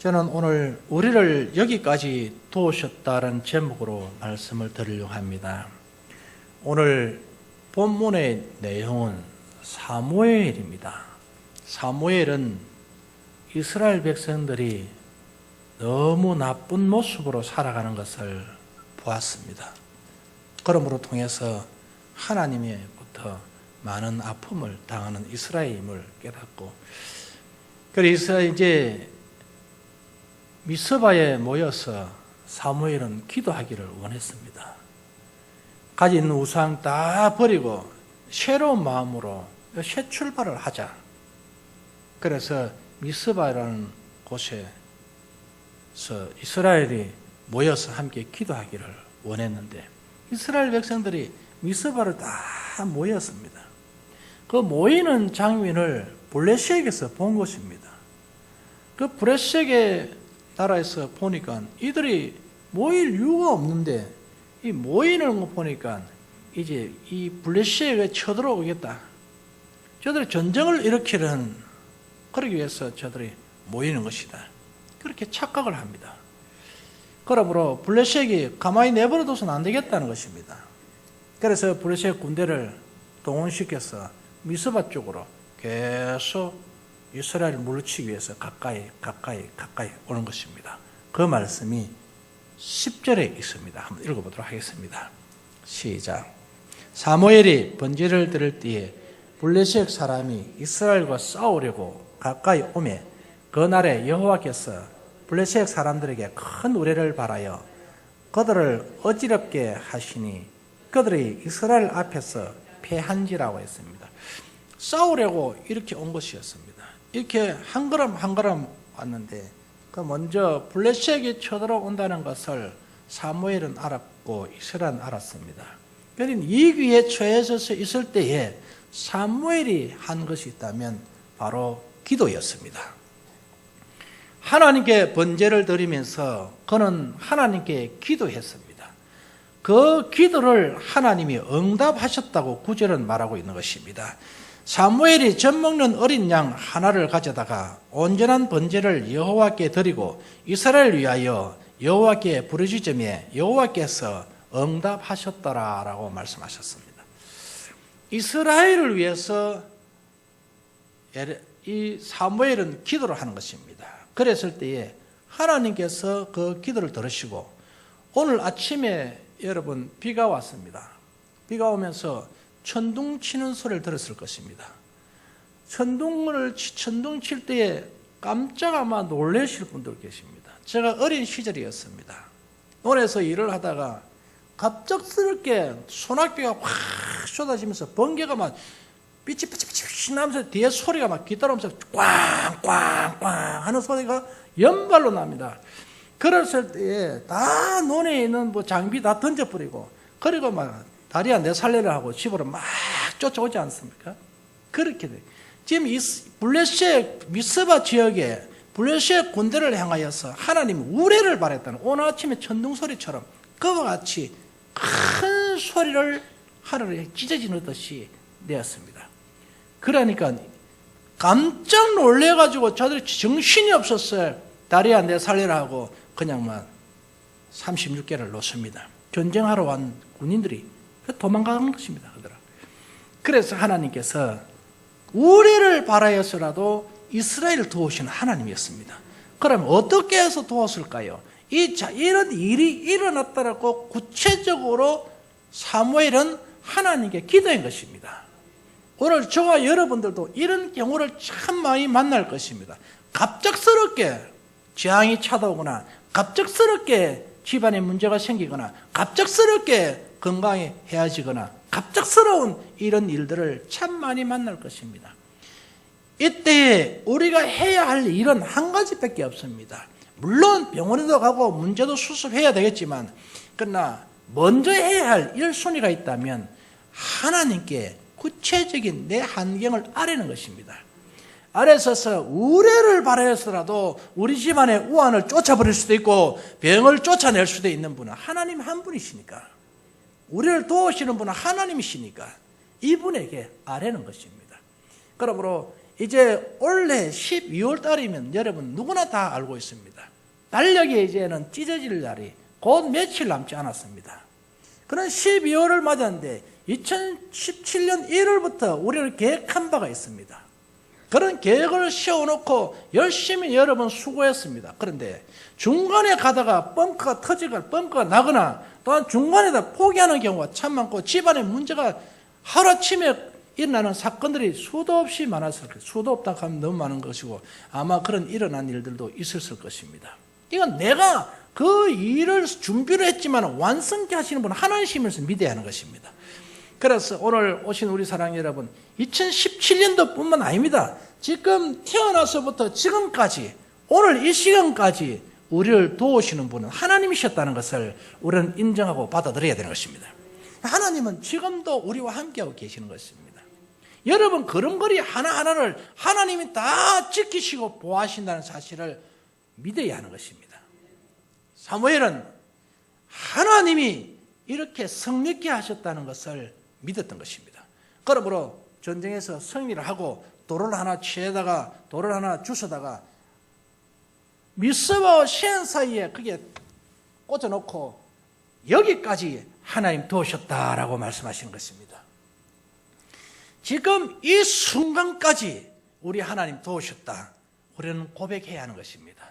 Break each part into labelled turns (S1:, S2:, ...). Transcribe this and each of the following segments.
S1: 저는 오늘 우리를 여기까지 도우셨다는 제목으로 말씀을 드리려고 합니다. 오늘 본문의 내용은 사무엘입니다. 사무엘은 이스라엘 백성들이 너무 나쁜 모습으로 살아가는 것을 보았습니다. 그러므로 통해서 하나님의부터 많은 아픔을 당하는 이스라엘임을 깨닫고 그래서 이제 미스바에 모여서 사무엘은 기도하기를 원했습니다. 가진 우상 다 버리고 새로운 마음으로 새 출발을 하자. 그래서 미스바라는 곳에서 이스라엘이 모여서 함께 기도하기를 원했는데 이스라엘 백성들이 미스바를 다 모였습니다. 그 모이는 장면을 블레셋에서 본 것입니다. 그 블레셋의 나라에서 보니까 이들이 모일 이유가 없는데 이 모이는 거 보니까 이제 이 블레셋에 쳐들어오겠다. 저들이 전쟁을 일으키는 그러기 위해서 저들이 모이는 것이다. 그렇게 착각을 합니다. 그러므로 블레셋이 가만히 내버려둬서는 안 되겠다는 것입니다. 그래서 블레셋 군대를 동원시켜서 미스바 쪽으로 계속 이스라엘을 물리치기 위해서 가까이 가까이 가까이 오는 것입니다. 그 말씀이 10절에 있습니다. 한번 읽어보도록 하겠습니다. 시작. 사무엘이 번제를 들을 때에 블레셋 사람이 이스라엘과 싸우려고 가까이 오매 그날에 여호와께서 블레셋 사람들에게 큰 우레를 바라여 그들을 어지럽게 하시니 그들이 이스라엘 앞에서 패한지라고 했습니다. 싸우려고 이렇게 온 것이었습니다. 이렇게 한 걸음 한 걸음 왔는데 그 먼저 블레셋이 쳐들어온다는 것을 사무엘은 알았고 이스라엘은 알았습니다. 그러니 위기에 처해서 있을 때에 사무엘이 한 것이 있다면 바로 기도였습니다. 하나님께 번제를 드리면서 그는 하나님께 기도했습니다. 그 기도를 하나님이 응답하셨다고 구절은 말하고 있는 것입니다. 사무엘이 젖 먹는 어린 양 하나를 가져다가 온전한 번제를 여호와께 드리고 이스라엘 위하여 여호와께 부르짖음에 여호와께서 응답하셨더라라고 말씀하셨습니다. 이스라엘을 위해서 이 사무엘은 기도를 하는 것입니다. 그랬을 때에 하나님께서 그 기도를 들으시고 오늘 아침에 여러분 비가 왔습니다. 비가 오면서 천둥 치는 소리를 들었을 것입니다. 천둥을 천둥 칠 때에 깜짝 아마 놀라실 분들 계십니다. 제가 어린 시절이었습니다. 논에서 일을 하다가 갑작스럽게 소낙비가 확 쏟아지면서 번개가 막 삐치삐치삐치 나면서 뒤에 소리가 막 뒤따라오면서 꽝꽝꽝 하는 소리가 연발로 납니다. 그랬을 때에 다 논에 있는 뭐 장비 다 던져버리고 그리고 막 다리야 내 살래를 하고 집으로 막 쫓아오지 않습니까? 그렇게 돼. 지금 이 블레셋 미스바 지역에 블레셋 군대를 향하여서 하나님 우레를 바랬다는 오늘 아침에 천둥 소리처럼 그와 같이 큰 소리를 하늘에 찢어지는 듯이 내었습니다. 그러니까 깜짝 놀래가지고 저들이 정신이 없었어요. 다리야 내 살리라 하고 그냥만 36개를 놓습니다. 전쟁하러 온 군인들이 도망가는 것입니다. 그래서 하나님께서 우리를 바라여서라도 이스라엘을 도우시는 하나님이었습니다. 그럼 어떻게 해서 도왔을까요? 이, 자, 이런 일이 일어났다라고 구체적으로 사무엘은 하나님께 기도한 것입니다. 오늘 저와 여러분들도 이런 경우를 참 많이 만날 것입니다. 갑작스럽게 재앙이 찾아오거나, 갑작스럽게 집안에 문제가 생기거나, 갑작스럽게 건강이 해야지거나, 갑작스러운 이런 일들을 참 많이 만날 것입니다. 이때 우리가 해야 할 일은 한 가지밖에 없습니다. 물론 병원에도 가고 문제도 수습해야 되겠지만, 그러나 먼저 해야 할 1순위가 있다면 하나님께 구체적인 내 환경을 아뢰는 것입니다. 아래서서 우레를 바라서라도 우리 집안의 우환을 쫓아버릴 수도 있고 병을 쫓아낼 수도 있는 분은 하나님 한 분이시니까 우리를 도우시는 분은 하나님이시니까 이분에게 아뢰는 것입니다. 그러므로 이제 올해 12월 달이면 여러분 누구나 다 알고 있습니다. 달력에 이제는 찢어질 날이 곧 며칠 남지 않았습니다. 그런 12월을 맞았는데 2017년 1월부터 우리는 계획한 바가 있습니다. 그런 계획을 세워놓고 열심히 여러 번 수고했습니다. 그런데 중간에 가다가 뻥크가 터지거나 뻥크가 나거나 또한 중간에다 포기하는 경우가 참 많고 집안에 문제가 하루아침에 일어나는 사건들이 수도 없이 많았을 거예요. 수도 없다 하면 너무 많은 것이고 아마 그런 일어난 일들도 있었을 것입니다. 이건 내가 그 일을 준비를 했지만 완성케 하시는 분 하나님이면서 믿어야 하는 것입니다. 그래서 오늘 오신 우리 사랑 여러분, 2017년도 뿐만 아닙니다. 지금 태어나서부터 지금까지, 오늘 이 시간까지 우리를 도우시는 분은 하나님이셨다는 것을 우리는 인정하고 받아들여야 되는 것입니다. 하나님은 지금도 우리와 함께하고 계시는 것입니다. 여러분 걸음걸이 하나하나를 하나님이 다 지키시고 보호하신다는 사실을 믿어야 하는 것입니다. 사무엘은 하나님이 이렇게 성립게 하셨다는 것을 믿었던 것입니다. 그러므로 전쟁에서 승리를 하고 돌을 하나 취에다가 돌을 하나 주워다가 미스와 시엔 사이에 그게 꽂아놓고 여기까지 하나님 도우셨다라고 말씀하시는 것입니다. 지금 이 순간까지 우리 하나님 도우셨다. 우리는 고백해야 하는 것입니다.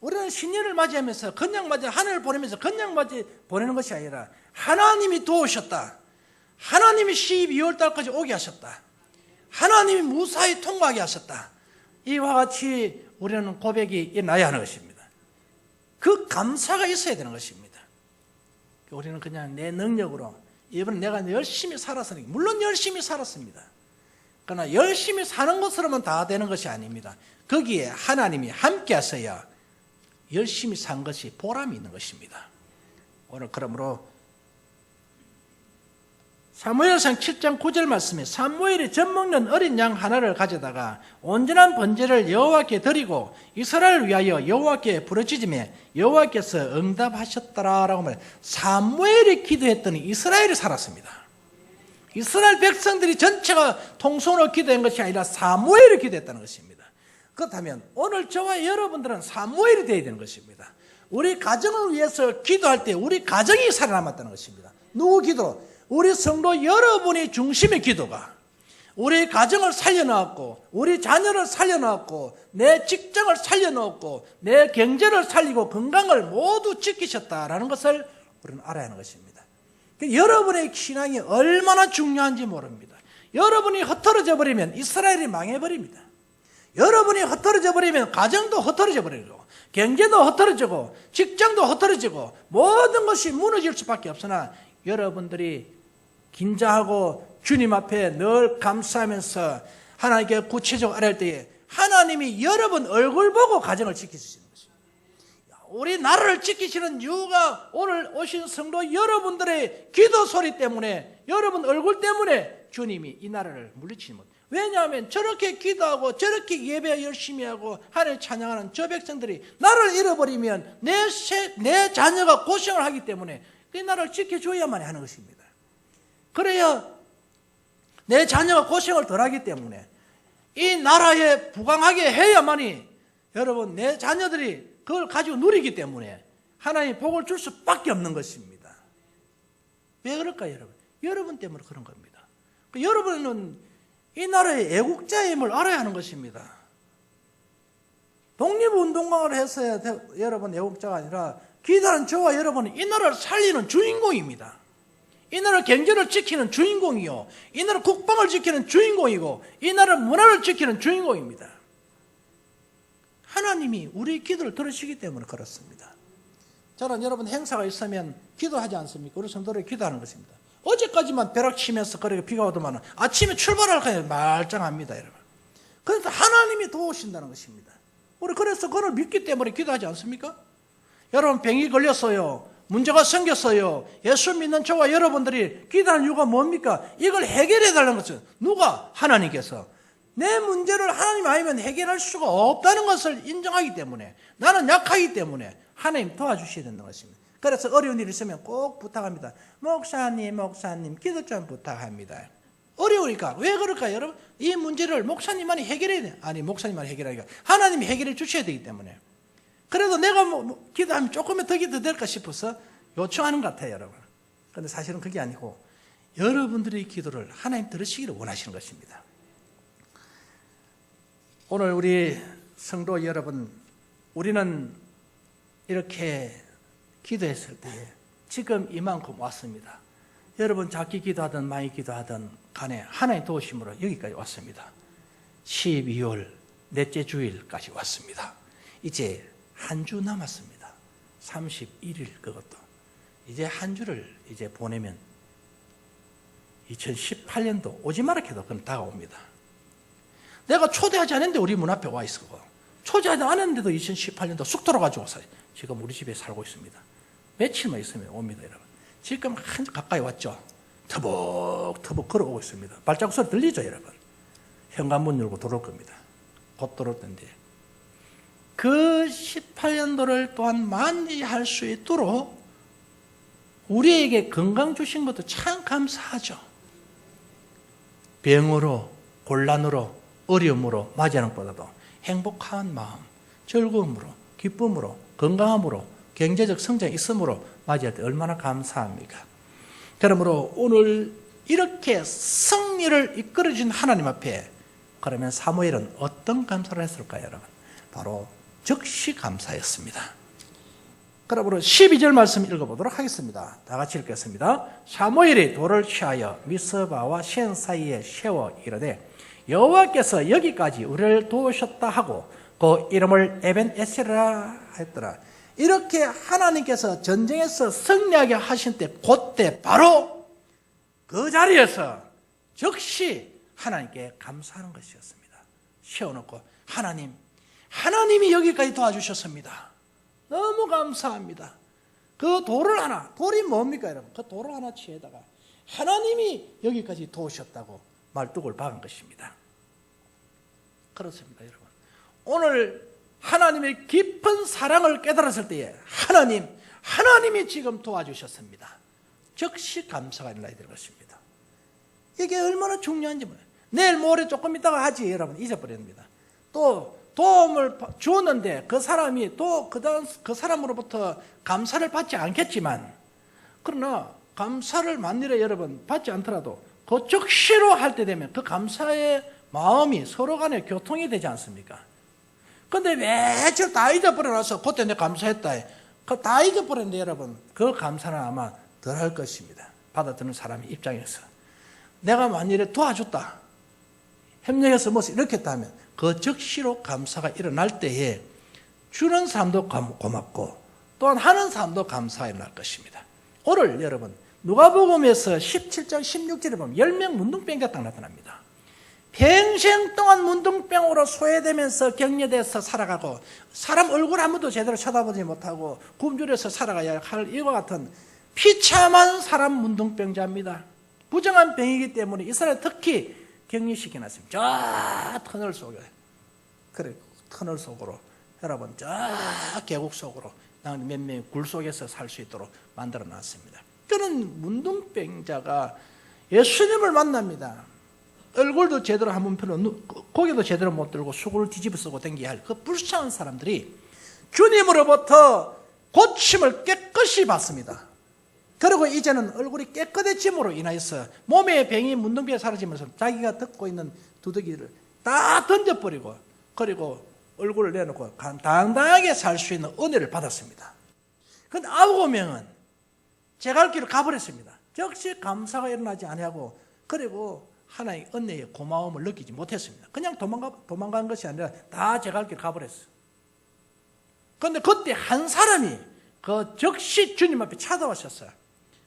S1: 우리는 신년을 맞이하면서 그냥 맞이 하늘을 보내면서 그냥 맞이 보내는 것이 아니라 하나님이 도우셨다. 하나님이 12월 달까지 오게 하셨다. 하나님이 무사히 통과하게 하셨다. 이와 같이 우리는 고백이 일어나야 하는 것입니다. 그 감사가 있어야 되는 것입니다. 우리는 그냥 내 능력으로 이번 내가 열심히 살았으니 물론 열심히 살았습니다. 그러나 열심히 사는 것으로만 다 되는 것이 아닙니다. 거기에 하나님이 함께 하셔야 열심히 산 것이 보람이 있는 것입니다. 오늘 그러므로 사무엘상 7장 9절 말씀에 사무엘이 젖 먹는 어린 양 하나를 가져다가 온전한 번제를 여호와께 드리고 이스라엘을 위하여 여호와께 부르짖음에 여호와께서 응답하셨더라라고 말해 사무엘이 기도했더니 이스라엘이 살았습니다. 이스라엘 백성들이 전체가 통성으로 기도한 것이 아니라 사무엘이 기도했다는 것입니다. 그렇다면 오늘 저와 여러분들은 사무엘이 되어야 되는 것입니다. 우리 가정을 위해서 기도할 때 우리 가정이 살아남았다는 것입니다. 누구 기도로? 우리 성도 여러분이 중심의 기도가 우리 가정을 살려놓았고 우리 자녀를 살려놓았고 내 직장을 살려놓았고 내 경제를 살리고 건강을 모두 지키셨다라는 것을 우리는 알아야 하는 것입니다. 여러분의 신앙이 얼마나 중요한지 모릅니다. 여러분이 흩어져 버리면 이스라엘이 망해버립니다. 여러분이 흩어져 버리면 가정도 흩어져 버리고 경제도 흩어지고 직장도 흩어지고 모든 것이 무너질 수밖에 없으나 여러분들이 긴장하고 주님 앞에 늘 감사하면서 하나님께 구체적으로 알할 때에 하나님이 여러분 얼굴 보고 가정을 지키시는 것입니다. 우리 나라를 지키시는 이유가 오늘 오신 성도 여러분들의 기도 소리 때문에 여러분 얼굴 때문에 주님이 이 나라를 물리치는 것. 왜냐하면 저렇게 기도하고 저렇게 예배 열심히 하고 하나님 찬양하는 저 백성들이 나를 잃어버리면 내, 새, 내 자녀가 고생을 하기 때문에 그 나라를 지켜줘야만 하는 것입니다. 그래야 내 자녀가 고생을 덜 하기 때문에 이 나라에 부강하게 해야만이 여러분 내 자녀들이 그걸 가지고 누리기 때문에 하나님 복을 줄 수밖에 없는 것입니다. 왜 그럴까요, 여러분? 여러분 때문에 그런 겁니다. 그 여러분은 이 나라의 애국자임을 알아야 하는 것입니다. 독립운동가를 했어야 여러분 애국자가 아니라 기다란 저와 여러분은 이 나라를 살리는 주인공입니다. 이 나라 경제를 지키는 주인공이요. 이 나라 국방을 지키는 주인공이고, 이 나라 문화를 지키는 주인공입니다. 하나님이 우리 기도를 들으시기 때문에 그렇습니다. 저는 여러분 행사가 있으면 기도하지 않습니까? 우리 성도를 기도하는 것입니다. 어제까지만 벼락 치면서 그렇게 비가 오더만 아침에 출발할 거예요. 말짱합니다, 여러분. 그래서 하나님이 도우신다는 것입니다. 우리 그래서 그걸 믿기 때문에 기도하지 않습니까? 여러분 병이 걸렸어요. 문제가 생겼어요. 예수 믿는 저와 여러분들이 기도하는 이유가 뭡니까? 이걸 해결해 달라는 것은 누가? 하나님께서. 내 문제를 하나님 아니면 해결할 수가 없다는 것을 인정하기 때문에 나는 약하기 때문에 하나님 도와주셔야 된다는 것입니다. 그래서 어려운 일 있으면 꼭 부탁합니다. 목사님, 목사님, 기도 좀 부탁합니다. 어려우니까 왜 그럴까 여러분? 이 문제를 목사님만이 해결해야 돼. 아니 목사님만이 해결하니까 하나님이 해결해 주셔야 되기 때문에. 그래도 내가 뭐, 뭐 기도하면 조금만 더 기도 될까 싶어서 요청하는 것 같아요, 여러분. 근데 사실은 그게 아니고 여러분들의 기도를 하나님 들으시기를 원하시는 것입니다. 오늘 우리 성도 여러분, 우리는 이렇게 기도했을 때 지금 이만큼 왔습니다. 여러분 작게 기도하든 많이 기도하든 간에 하나의 도우심으로 여기까지 왔습니다. 12월 넷째 주일까지 왔습니다. 이제 한 주 남았습니다. 31일 그것도. 이제 한 주를 이제 보내면 2018년도 오지 마라 해도 그건 다가옵니다. 내가 초대하지 않았는데 우리 문 앞에 와 있었고 초대하지 않았는데도 2018년도 쑥 돌아가지고 지금 우리 집에 살고 있습니다. 며칠만 있으면 옵니다, 여러분. 지금 한 가까이 왔죠. 터벅터벅 걸어오고 있습니다. 발자국 소리 들리죠, 여러분? 현관문 열고 들어올 겁니다. 곧 들어올 텐데. 그 18년도를 또한 만지할 수 있도록 우리에게 건강 주신 것도 참 감사하죠. 병으로, 곤란으로, 어려움으로 맞이하는 것보다도 행복한 마음, 즐거움으로, 기쁨으로, 건강함으로, 경제적 성장이 있으므로 맞이할 때 얼마나 감사합니까? 그러므로 오늘 이렇게 승리를 이끌어준 하나님 앞에 그러면 사무엘은 어떤 감사를 했을까요, 여러분? 바로 즉시 감사였습니다. 그러므로 12절 말씀 읽어보도록 하겠습니다. 다 같이 읽겠습니다. 사무엘이 돌을 취하여 미스바와 셴 사이에 세워 이르되 여호와께서 여기까지 우리를 도우셨다 하고 그 이름을 에벤 에세라 했더라. 이렇게 하나님께서 전쟁에서 승리하게 하신 때 그때 바로 그 자리에서 즉시 하나님께 감사하는 것이었습니다. 세워놓고 하나님, 하나님이 여기까지 도와주셨습니다. 너무 감사합니다. 그 돌을 하나, 돌이 뭡니까 여러분? 그 돌을 하나 취에다가 하나님이 여기까지 도우셨다고 말뚝을 박은 것입니다. 그렇습니다, 여러분. 오늘 하나님의 깊은 사랑을 깨달았을 때에 하나님, 하나님이 지금 도와주셨습니다. 즉시 감사가 일어나야 될 것입니다. 이게 얼마나 중요한지 몰라요. 내일 모레 조금 있다가 하지 여러분 잊어버립니다. 또 도움을 주었는데 그 사람이 또 그 사람으로부터 감사를 받지 않겠지만 그러나 감사를 만일에 여러분 받지 않더라도 그 즉시로 할 때 되면 그 감사의 마음이 서로 간에 교통이 되지 않습니까? 근데 며칠 다 잊어버려놔서 그때 내가 감사했다. 그다 잊어버렸는데 여러분 그 감사는 아마 덜 할 것입니다. 받아들는 사람의 입장에서. 내가 만일에 도와줬다. 협력해서 뭐 이렇게 했다면 그 즉시로 감사가 일어날 때에 주는 사람도 고맙고 또한 하는 사람도 감사가 일어날 것입니다. 오늘 여러분 누가복음에서 17장 16절에 보면 10명 문둥병자 딱 나타납니다. 평생 동안 문둥병으로 소외되면서 격려돼서 살아가고 사람 얼굴 한 번도 제대로 쳐다보지 못하고 굶주려서 살아가야 할 이와 같은 피참한 사람 문둥병자입니다. 부정한 병이기 때문에 이 사람 특히 격리시켜 놨습니다. 저 터널 속에 그래 터널 속으로 여러분 저 계곡 속으로 몇 명이 굴 속에서 살 수 있도록 만들어 놨습니다. 그런 문둥병자가 예수님을 만납니다. 얼굴도 제대로 한번 펴고 고개도 제대로 못 들고 수고를 뒤집어 쓰고 댕겨야 할 그 불쌍한 사람들이 주님으로부터 고침을 깨끗이 받습니다. 그리고 이제는 얼굴이 깨끗해짐으로 인하여서 몸의 병이 문둥병이 사라지면서 자기가 듣고 있는 두더기를 다 던져버리고 그리고 얼굴을 내놓고 당당하게 살 수 있는 은혜를 받았습니다. 근데 아홉 명은 제갈 길을 가버렸습니다. 즉시 감사가 일어나지 아니하고 그리고 하나의 은혜의 고마움을 느끼지 못했습니다. 그냥 도망가, 도망간 것이 아니라 다 제갈 길 가버렸어요. 그런데 그때 한 사람이 그 즉시 주님 앞에 찾아오셨어요.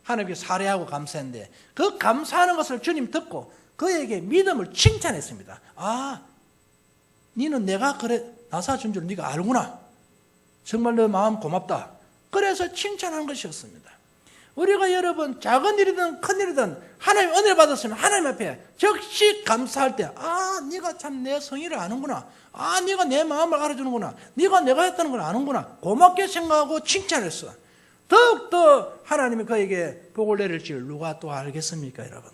S1: 하나님께 사례하고 감사했는데 그 감사하는 것을 주님 듣고 그에게 믿음을 칭찬했습니다. 아, 니는 내가 그래 나사 준 줄 네가 알구나. 정말 내 마음 고맙다. 그래서 칭찬한 것이었습니다. 우리가 여러분 작은 일이든 큰 일이든 하나님 은혜 받았으면 하나님 앞에 즉시 감사할 때 아, 네가 참 내 성의를 아는구나. 아, 네가 내 마음을 알아주는구나. 네가 내가 했다는 걸 아는구나. 고맙게 생각하고 칭찬했어. 더욱더 하나님이 그에게 복을 내릴지 누가 또 알겠습니까, 여러분?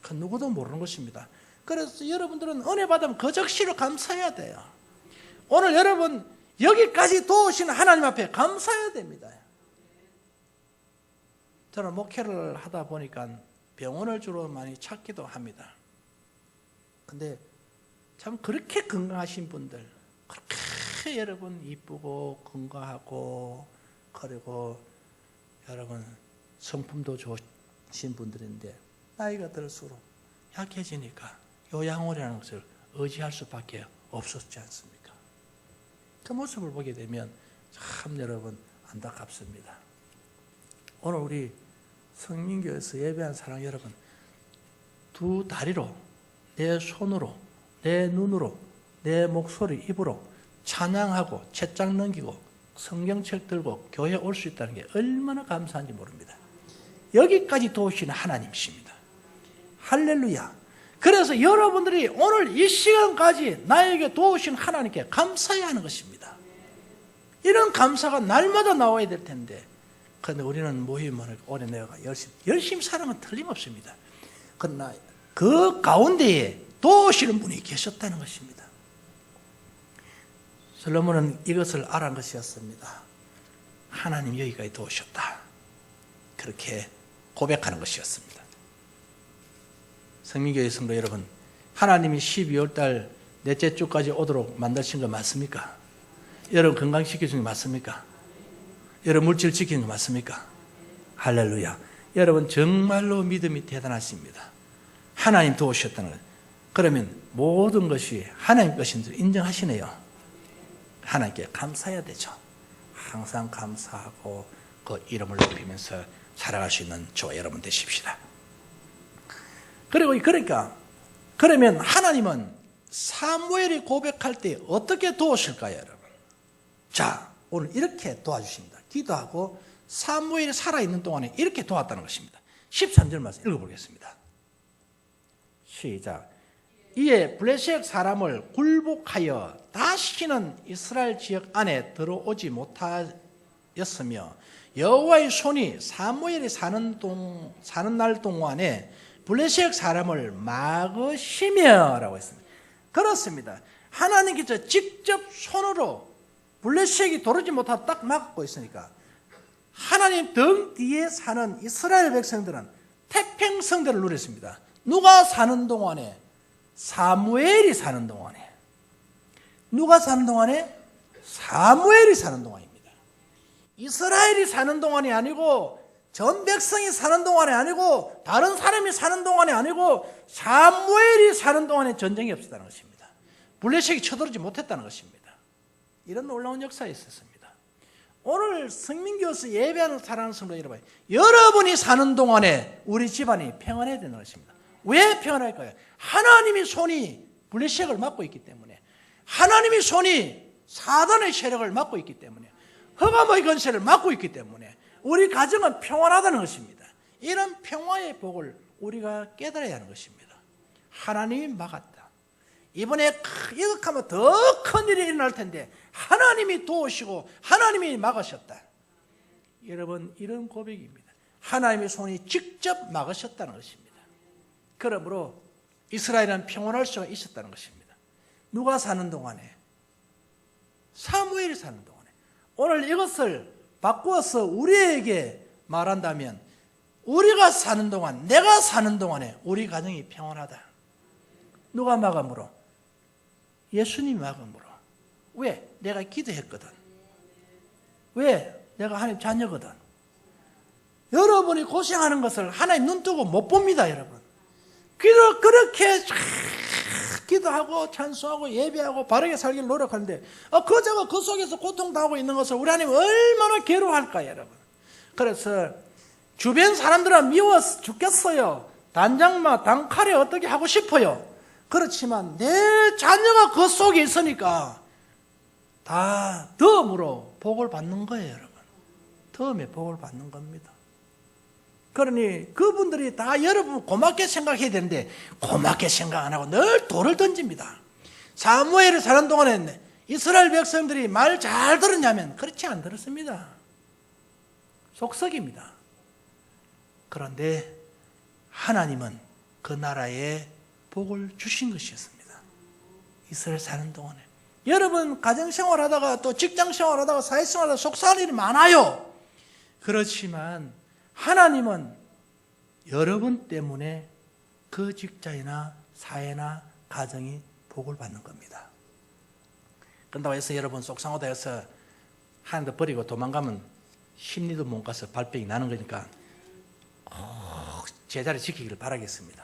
S1: 그 누구도 모르는 것입니다. 그래서 여러분들은 은혜 받으면 그 적시로 감사해야 돼요. 오늘 여러분 여기까지 도우신 하나님 앞에 감사해야 됩니다. 저는 목회를 하다 보니까 병원을 주로 많이 찾기도 합니다. 근데 참 그렇게 건강하신 분들, 그렇게 여러분 이쁘고 건강하고 그리고 여러분 성품도 좋으신 분들인데 나이가 들수록 약해지니까 요양원이라는 것을 의지할 수밖에 없었지 않습니까? 그 모습을 보게 되면 참 여러분 안타깝습니다. 오늘 우리 성민교에서 예배한 사랑 여러분 두 다리로 내 손으로 내 눈으로 내 목소리 입으로 찬양하고 채장 넘기고 성경책 들고 교회 올 수 있다는 게 얼마나 감사한지 모릅니다. 여기까지 도우시는 하나님이십니다. 할렐루야. 그래서 여러분들이 오늘 이 시간까지 나에게 도우신 하나님께 감사해야 하는 것입니다. 이런 감사가 날마다 나와야 될 텐데 그런데 우리는 모임을 오래 내가 열심히 열심히 건 틀림없습니다. 그러나 그 가운데에 도우시는 분이 계셨다는 것입니다. 솔로몬은 이것을 알한 것이었습니다. 하나님 여기까지 도우셨다. 그렇게 고백하는 것이었습니다. 성민교회 성도 여러분, 하나님이 12월 달 넷째 주까지 오도록 만드신 거 맞습니까? 여러분 건강시켜주는 거 맞습니까? 여러분 물질 지키는 거 맞습니까? 할렐루야. 여러분 정말로 믿음이 대단하십니다. 하나님 도우셨다는 것. 그러면 모든 것이 하나님 것인 줄 인정하시네요. 하나님께 감사해야 되죠. 항상 감사하고 그 이름을 높이면서 살아갈 수 있는 저와 여러분 되십시다. 그리고 그러니까 그러면 하나님은 사무엘이 고백할 때 어떻게 도우실까요, 여러분? 자, 오늘 이렇게 도와주십니다. 기도하고 사무엘이 살아있는 동안에 이렇게 도왔다는 것입니다. 13절 말씀 읽어보겠습니다. 시작. 이에 블레셋 사람을 굴복하여 다시는 이스라엘 지역 안에 들어오지 못하였으며 여호와의 손이 사무엘이 사는 동 사는 날 동안에 블레셋 사람을 막으시며라고 했습니다. 그렇습니다. 하나님께서 직접 손으로 블레셋이 도르지 못하고 딱 막고 있으니까 하나님 등 뒤에 사는 이스라엘 백성들은 태평성대를 누렸습니다. 누가 사는 동안에 사무엘이 사는 동안에 누가 사는 동안에 사무엘이 사는 동안입니다. 이스라엘이 사는 동안이 아니고 전 백성이 사는 동안이 아니고 다른 사람이 사는 동안이 아니고 사무엘이 사는 동안에 전쟁이 없었다는 것입니다. 블레셋이 쳐들어오지 못했다는 것입니다. 이런 놀라운 역사가 있었습니다. 오늘 성민교에서 예배하는 사랑하는 성도 여러분, 여러분이 사는 동안에 우리 집안이 평안해야 되는 것입니다. 왜 평안할까요? 하나님이 손이 블레셋을 막고 있기 때문에 하나님이 손이 사단의 세력을 막고 있기 때문에 허감의 건세를 막고 있기 때문에 우리 가정은 평안하다는 것입니다. 이런 평화의 복을 우리가 깨달아야 하는 것입니다. 하나님이 막았다. 이번에 이렇게 하면 더 큰 일이 일어날 텐데 하나님이 도우시고 하나님이 막으셨다. 여러분 이런 고백입니다. 하나님의 손이 직접 막으셨다는 것입니다. 그러므로 이스라엘은 평온할 수가 있었다는 것입니다. 누가 사는 동안에 사무엘이 사는 동안에 오늘 이것을 바꾸어서 우리에게 말한다면 우리가 사는 동안 내가 사는 동안에 우리 가정이 평온하다. 누가 막음으로? 예수님이 막음으로. 왜? 내가 기도했거든. 왜? 내가 하나님 자녀거든. 여러분이 고생하는 것을 하나님 눈 뜨고 못 봅니다, 여러분. 기도 그렇게 기도하고 찬송하고 예배하고 바르게 살기를 노력하는데 어, 그저가 그 속에서 고통당하고 있는 것을 우리 하나님 얼마나 괴로워할까요, 여러분. 그래서 주변 사람들은 미워 죽겠어요. 단장마, 단칼에 어떻게 하고 싶어요. 그렇지만 내 자녀가 그 속에 있으니까 다 덤으로 복을 받는 거예요, 여러분. 덤에 복을 받는 겁니다. 그러니 그분들이 다 여러분 고맙게 생각해야 되는데 고맙게 생각 안 하고 늘 돌을 던집니다. 사무엘을 사는 동안에 이스라엘 백성들이 말 잘 들었냐면 그렇지 안 들었습니다. 속석입니다. 그런데 하나님은 그 나라에 복을 주신 것이었습니다. 이스라엘 사는 동안에. 여러분 가정생활 하다가 또 직장생활 하다가 사회생활 하다가 속상할 일이 많아요. 그렇지만 하나님은 여러분 때문에 그 직장이나 사회나 가정이 복을 받는 겁니다. 그런다고 해서 여러분 속상하다 해서 하나님도 버리고 도망가면 심리도 못 가서 발병이 나는 거니까 꼭 제자리 지키기를 바라겠습니다.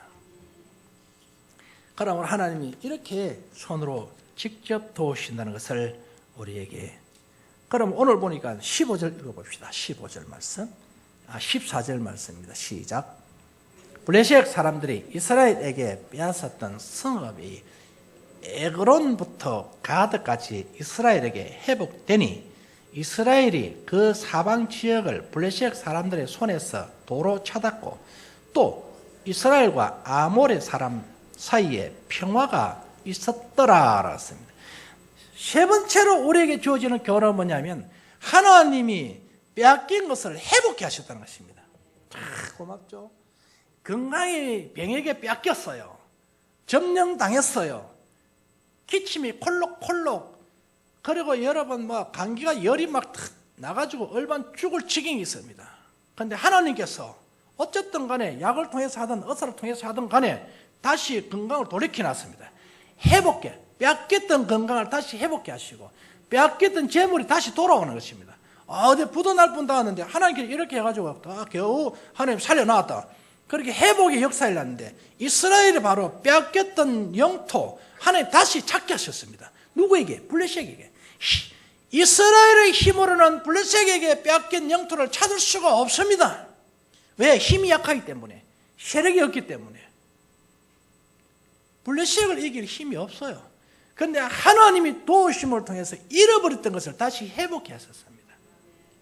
S1: 그러므로 하나님이 이렇게 손으로 직접 도우신다는 것을 우리에게 그럼 오늘 보니까 15절 읽어봅시다. 15절 말씀. 아, 14절 말씀입니다. 시작. 블레셋 사람들이 이스라엘에게 빼앗았던 성읍이 에그론부터 가드까지 이스라엘에게 회복되니 이스라엘이 그 사방 지역을 블레셋 사람들의 손에서 도로 찾았고 또 이스라엘과 아모레 사람 사이에 평화가 있었더라 라습니다. 세 번째로 우리에게 주어지는 교훈은 뭐냐면 하나님이 빼앗긴 것을 회복해 하셨다는 것입니다. 참 고맙죠. 건강이 병에게 뺏겼어요. 점령당했어요. 기침이 콜록콜록. 그리고 여러분 뭐 감기가 열이 막탁 나가지고 얼반 죽을 지경이 있습니다. 그런데 하나님께서 어쨌든 간에 약을 통해서 하든 의사를 통해서 하든 간에 다시 건강을 돌이켜 놨습니다. 회복해. 뺏겼던 건강을 다시 회복해 하시고 뺏겼던 재물이 다시 돌아오는 것입니다. 아, 어디 부도 날뻔 닿았는데 하나님께서 이렇게 해가지고 다 겨우 하나님 살려놨다. 그렇게 회복의 역사를 났는데 이스라엘이 바로 뺏겼던 영토 하나님 다시 찾게 하셨습니다. 누구에게? 블레셋에게. 이스라엘의 힘으로는 블레셋에게 뺏긴 영토를 찾을 수가 없습니다. 왜? 힘이 약하기 때문에. 세력이 없기 때문에. 블레셋을 이길 힘이 없어요. 그런데 하나님이 도우심을 통해서 잃어버렸던 것을 다시 회복해 하셨습니다.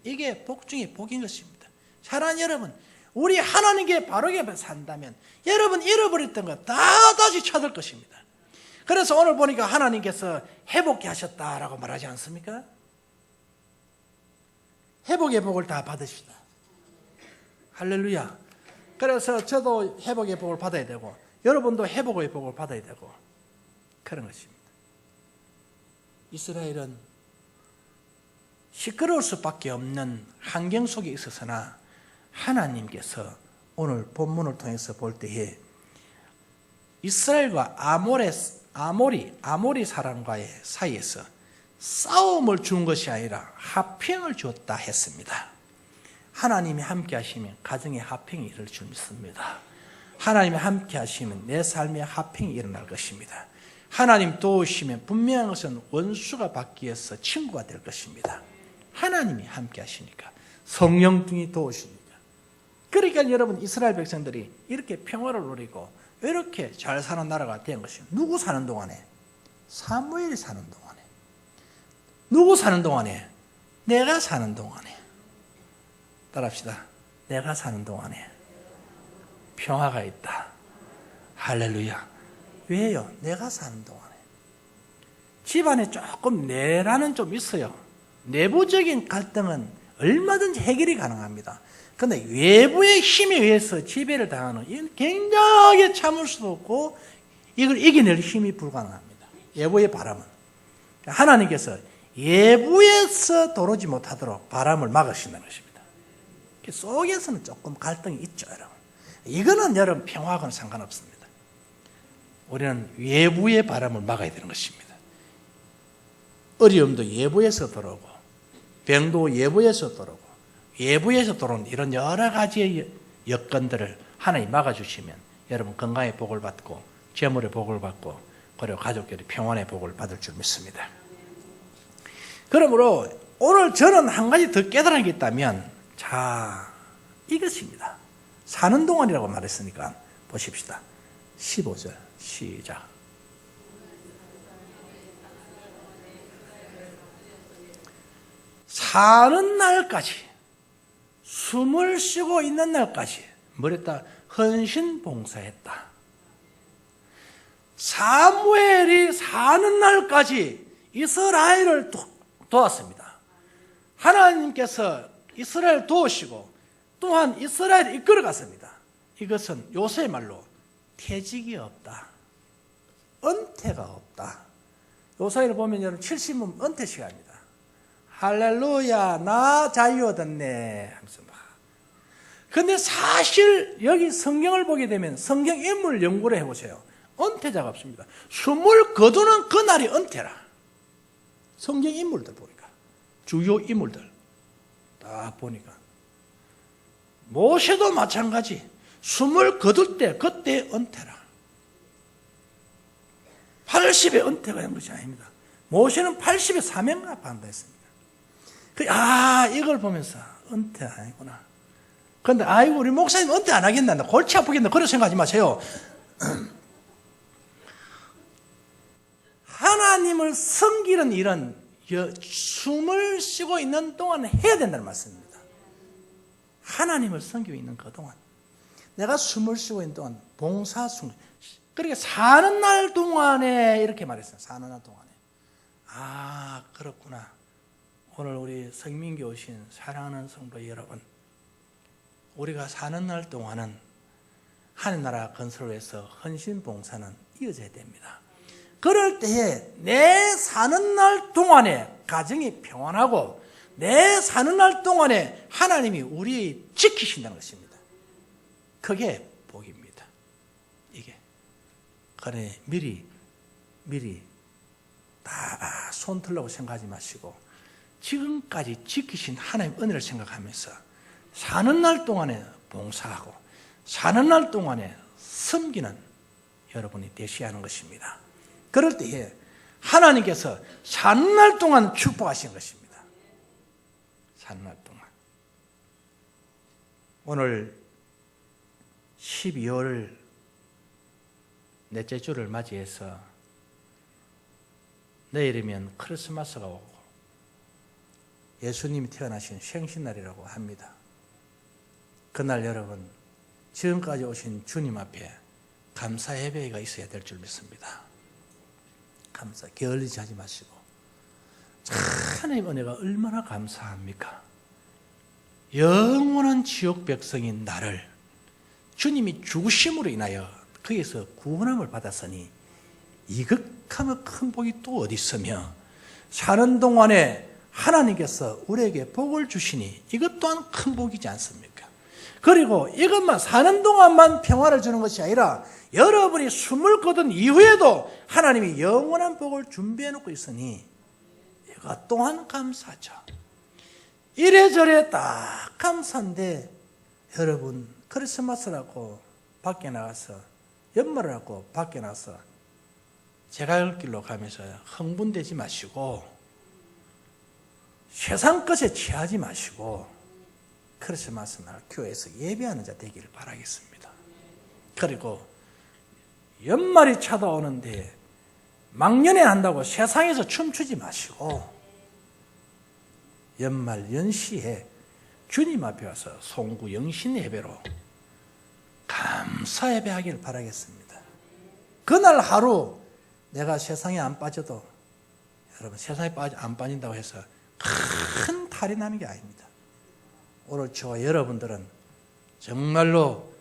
S1: 이게 복 중에 복인 것입니다. 사랑하는 여러분, 우리 하나님께 바르게 산다면 여러분 잃어버렸던 것 다 다시 찾을 것입니다. 그래서 오늘 보니까 하나님께서 회복해 하셨다라고 말하지 않습니까? 회복의 복을 다 받으시다. 할렐루야. 그래서 저도 회복의 복을 받아야 되고 여러분도 회복의 복을 받아야 되고 그런 것입니다. 이스라엘은 시끄러울 수밖에 없는 환경 속에 있어서나 하나님께서 오늘 본문을 통해서 볼 때에 이스라엘과 아모레, 아모리, 아모리 사람과의 사이에서 싸움을 준 것이 아니라 화평을 주었다 했습니다. 하나님이 함께 하시면 가정에 화평이 일어날 줄 믿습니다. 하나님이 함께 하시면 내 삶에 화평이 일어날 것입니다. 하나님 도우시면 분명한 것은 원수가 바뀌어서 친구가 될 것입니다. 하나님이 함께 하시니까 성령등이 도우시니까. 그러니까 여러분 이스라엘 백성들이 이렇게 평화를 누리고 이렇게 잘 사는 나라가 된 것이 누구 사는 동안에? 사무엘이 사는 동안에. 누구 사는 동안에? 내가 사는 동안에. 따라합시다. 내가 사는 동안에 평화가 있다. 할렐루야. 왜요? 내가 사는 동안에. 집안에 조금 내라는 좀 있어요. 내부적인 갈등은 얼마든지 해결이 가능합니다. 그런데 외부의 힘에 의해서 지배를 당하는 이건 굉장히 참을 수도 없고 이걸 이겨낼 힘이 불가능합니다. 외부의 바람은. 하나님께서 외부에서 도르지 못하도록 바람을 막으신다는 것입니다. 속에서는 조금 갈등이 있죠, 여러분. 이거는 여러분 평화하고는 상관없습니다. 우리는 외부의 바람을 막아야 되는 것입니다. 어려움도 외부에서 들어오고, 병도 외부에서 들어오고, 외부에서 들어온 이런 여러 가지의 여건들을 하나님 막아주시면 여러분 건강의 복을 받고, 재물의 복을 받고, 그리고 가족끼리 평안의 복을 받을 줄 믿습니다. 그러므로 오늘 저는 한 가지 더 깨달은 게 있다면, 자, 이것입니다. 사는 동안이라고 말했으니까 보십시다. 15절 시작. 사는 날까지 숨을 쉬고 있는 날까지 뭐랬다? 헌신 봉사했다. 사무엘이 사는 날까지 이스라엘을 도왔습니다. 하나님께서 이스라엘 도우시고 또한 이스라엘을 이끌어 갔습니다. 이것은 요새 말로 퇴직이 없다. 은퇴가 없다. 요 사이를 보면 여러분 70분 은퇴 시간입니다. 할렐루야, 나 자유 얻었네. 근데 사실 여기 성경을 보게 되면 성경 인물 연구를 해보세요. 은퇴자가 없습니다. 숨을 거두는 그날이 은퇴라. 성경 인물들 보니까. 주요 인물들. 딱 보니까. 모세도 마찬가지. 숨을 거둘 때, 그때 은퇴라. 80에 은퇴가 된 것이 아닙니다. 모세는 80에 사명납한다 했습니다. 그, 아, 이걸 보면서 은퇴 아니구나. 근데, 아이고, 우리 목사님 은퇴 안 하겠나? 골치 아프겠나? 그런 생각하지 마세요. 하나님을 섬기는 일은 여- 숨을 쉬고 있는 동안 해야 된다는 말씀입니다. 하나님을 섬기고 있는 그 동안. 내가 숨을 쉬고 있는 동안 봉사 순 그러니까 사는 날 동안에 이렇게 말했어요. 사는 날 동안에. 아, 그렇구나. 오늘 우리 성민교 오신 사랑하는 성도 여러분. 우리가 사는 날 동안은 하늘 나라 건설을 위해서 헌신 봉사는 이어져야 됩니다. 그럴 때에 내 사는 날 동안에 가정이 평안하고 내 사는 날 동안에 하나님이 우리 지키신다는 것입니다. 그게 복입니다. 이게. 그래 미리 미리 다손 들라고 생각하지 마시고 지금까지 지키신 하나님 은혜를 생각하면서 사는 날 동안에 봉사하고 사는 날 동안에 섬기는 여러분이 되셔야 하는 것입니다. 그럴 때에 하나님께서 사는 날 동안 축복하신 것입니다. 사는 날 동안. 오늘 12월 넷째 주를 맞이해서 내일이면 크리스마스가 오고 예수님이 태어나신 생신날이라고 합니다. 그날 여러분 지금까지 오신 주님 앞에 감사 예배가 있어야 될 줄 믿습니다. 감사 게을리지 하지 마시고 참 하나님 은혜가 얼마나 감사합니까? 영원한 지옥 백성인 나를 주님이 죽으심으로 인하여 거기서 구원함을 받았으니 이극하면 큰 복이 또 어디 있으며 사는 동안에 하나님께서 우리에게 복을 주시니 이것 또한 큰 복이지 않습니까? 그리고 이것만 사는 동안만 평화를 주는 것이 아니라 여러분이 숨을 거둔 이후에도 하나님이 영원한 복을 준비해 놓고 있으니 이것 또한 감사죠. 이래저래 딱 감사인데 여러분 크리스마스라고 밖에 나가서 연말이라고 밖에 나가서 제가 갈 길로 가면서 흥분되지 마시고 세상 것에 취하지 마시고 크리스마스 날 교회에서 예배하는 자 되기를 바라겠습니다. 그리고 연말이 찾아오는데 막년에 한다고 세상에서 춤추지 마시고 연말 연시에 주님 앞에 와서 송구 영신 예배로 감사 예배하기를 바라겠습니다. 그날 하루 내가 세상에 안 빠져도 여러분 세상에 빠져 안 빠진다고 해서 큰 탈이 나는 게 아닙니다. 오늘 저와 여러분들은 정말로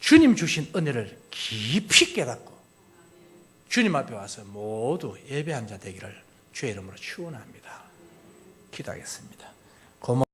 S1: 주님 주신 은혜를 깊이 깨닫고 주님 앞에 와서 모두 예배한 자 되기를 주의 이름으로 축원합니다. 기도하겠습니다. 고마